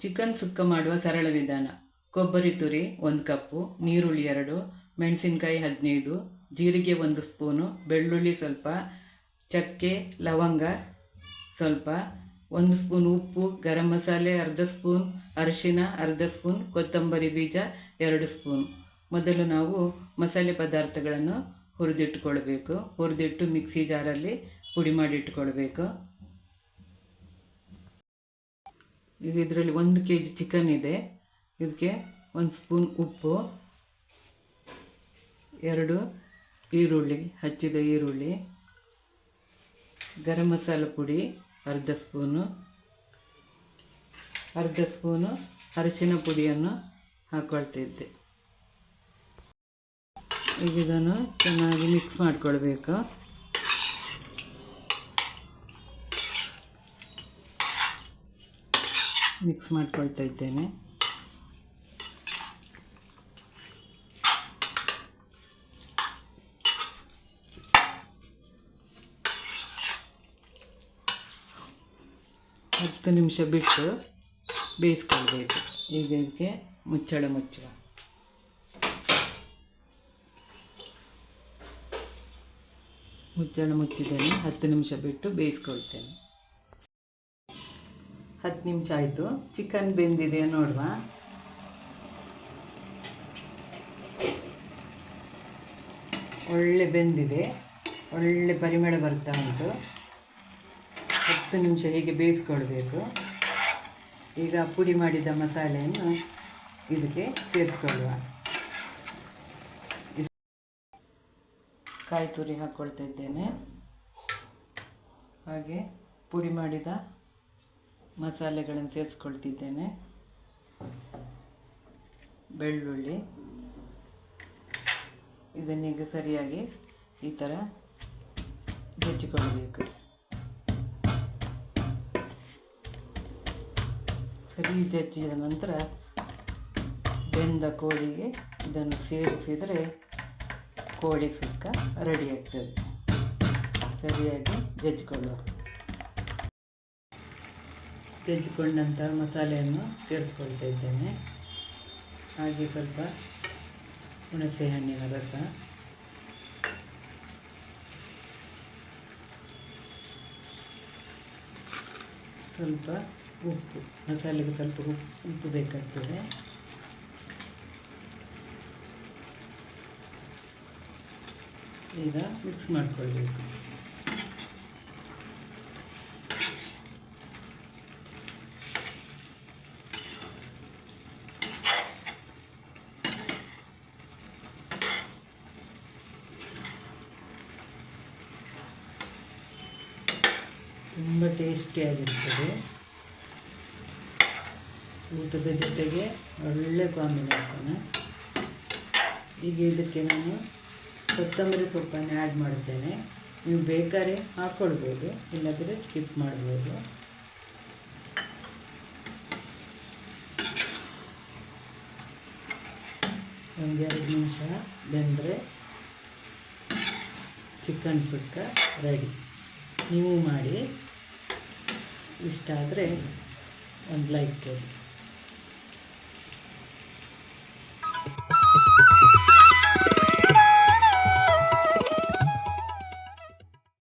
Chicken ಸುಕ್ಕ ಮಾಡುವ ಸರಳ ವಿಧಾನ. ಕೊಬ್ಬರಿ ತುರಿ ಒಂದು ಕಪ್ಪು, ನೀರುಳ್ಳಿ ಎರಡು, ಮೆಣಸಿನಕಾಯಿ ಹದಿನೈದು, ಜೀರಿಗೆ ಒಂದು ಸ್ಪೂನು, ಬೆಳ್ಳುಳ್ಳಿ ಸ್ವಲ್ಪ, ಚಕ್ಕೆ, ಲವಂಗ ಸ್ವಲ್ಪ, ಒಂದು ಸ್ಪೂನ್ ಉಪ್ಪು, ಗರಂ ಮಸಾಲೆ ಅರ್ಧ ಸ್ಪೂನ್, ಅರಿಶಿನ ಅರ್ಧ ಸ್ಪೂನ್, ಕೊತ್ತಂಬರಿ ಬೀಜ ಎರಡು ಸ್ಪೂನ್. ಮೊದಲು ನಾವು ಮಸಾಲೆ ಪದಾರ್ಥಗಳನ್ನು ಹುರಿದಿಟ್ಟುಕೊಳ್ಬೇಕು. ಹುರಿದಿಟ್ಟು ಮಿಕ್ಸಿ ಜಾರಲ್ಲಿ ಪುಡಿ ಮಾಡಿ ಈಗ ಇದರಲ್ಲಿ ಒಂದು ಕೆ ಜಿ ಚಿಕನ್ ಇದೆ. ಇದಕ್ಕೆ ಒಂದು ಸ್ಪೂನ್ ಉಪ್ಪು, ಎರಡು ಈರುಳ್ಳಿ, ಹಚ್ಚಿದ ಈರುಳ್ಳಿ, ಗರಂ ಮಸಾಲ ಪುಡಿ, ಅರ್ಧ ಸ್ಪೂನು ಅರ್ಧ ಸ್ಪೂನು ಅರಿಶಿನ ಪುಡಿಯನ್ನು ಹಾಕ್ಕೊಳ್ತಿದ್ದೆ ಈಗ ಇದನ್ನು ಚೆನ್ನಾಗಿ ಮಿಕ್ಸ್ ಮಾಡಿಕೊಳ್ಬೇಕು. ಮಿಕ್ಸ್ ಮಾಡ್ಕೊಳ್ತಾ ಇದ್ದೇನೆ. ಹತ್ತು ನಿಮಿಷ ಬಿಟ್ಟು ಬೇಯಿಸ್ಕೊಳ್ಬೇಕು. ಈಗ ಇದಕ್ಕೆ ಮುಚ್ಚಳ ಮುಚ್ಚಳ. ಮುಚ್ಚಳ ಮುಚ್ಚಿದ್ದೇನೆ ಹತ್ತು ನಿಮಿಷ ಬಿಟ್ಟು ಬೇಯಿಸ್ಕೊಳ್ತೇನೆ. ಹತ್ತು ನಿಮಿಷ ಆಯಿತು. ಚಿಕನ್ ಬೆಂದಿದೆ ನೋಡುವ. ಒಳ್ಳೆ ಬೆಂದಿದೆ. ಒಳ್ಳೆ ಪರಿಮಳ ಬರ್ತಾ ಉಂಟು. ಹತ್ತು ನಿಮಿಷ ಹೀಗೆ ಬೇಯಿಸ್ಕೊಳ್ಬೇಕು. ಈಗ ಪುಡಿ ಮಾಡಿದ ಮಸಾಲೆಯನ್ನು ಇದಕ್ಕೆ ಸೇರಿಸ್ಕೊಳ್ಳುವ. ಕಾಯಿ ತುರಿ ಹಾಕ್ಕೊಳ್ತಾ ಇದ್ದೇನೆ. ಹಾಗೆ ಪುಡಿ ಮಾಡಿದ ಮಸಾಲೆಗಳನ್ನು ಸೇರಿಸ್ಕೊಳ್ತಿದ್ದೇನೆ. ಬೆಳ್ಳುಳ್ಳಿ. ಇದನ್ನೀಗ ಸರಿಯಾಗಿ ಈ ಥರ ಹೆಚ್ಚಿಕೊಳ್ಬೇಕು. ಸರಿ ಜಜ್ಜಿದ ನಂತರ ಬೆಂದ ಕೋಳಿಗೆ ಇದನ್ನು ಸೇರಿಸಿದರೆ ಕೋಳಿ ಸುಕ್ಕ ರೆಡಿ ಆಗ್ತದೆ. ಸರಿಯಾಗಿ ಜಜ್ಜಿಕೊಳ್ಳುವ ಜಜ್ಜಿಕೊಂಡಂಥ ಮಸಾಲೆಯನ್ನು ಸೇರಿಸ್ಕೊಳ್ತಾ ಇದ್ದೇನೆ. ಹಾಗೆ ಸ್ವಲ್ಪ ಹುಣಸೆ ಹಣ್ಣಿನ ರಸ. ಸ್ವಲ್ಪ ಉಪ್ಪು, ಮಸಾಲೆಗೆ ಸ್ವಲ್ಪ ಉಪ್ಪು ಉಪ್ಪು ಬೇಕಾಗ್ತದೆ. ಈಗ ಮಿಕ್ಸ್ ಮಾಡಿಕೊಳ್ಬೇಕು. ತುಂಬ ಟೇಸ್ಟಿಯಾಗಿರ್ತದೆ ಊಟದ ಜೊತೆಗೆ ಒಳ್ಳೆ ಕಾಂಬಿನೇಷನ್ ಈಗ ಇದಕ್ಕೆ ನಾನು ಕೊತ್ತಂಬರಿ ಸೊಪ್ಪನ್ನು ಆ್ಯಡ್ ಮಾಡ್ತೇನೆ ನೀವು ಬೇಕಾದ್ರೆ ಹಾಕ್ಕೊಳ್ಬೋದು ಇಲ್ಲದ್ರೆ ಸ್ಕಿಪ್ ಮಾಡ್ಬೋದು. ಒಂದೆರಡು ನಿಮಿಷ ಬೆಂದರೆ ಚಿಕನ್ ಸುಕ್ಕ ರೆಡಿ ನೀವು ಮಾಡಿ. ಇಷ್ಟ ಆದರೆ ಒಂದು ಲೈಕ್ ಕೊಡಿ.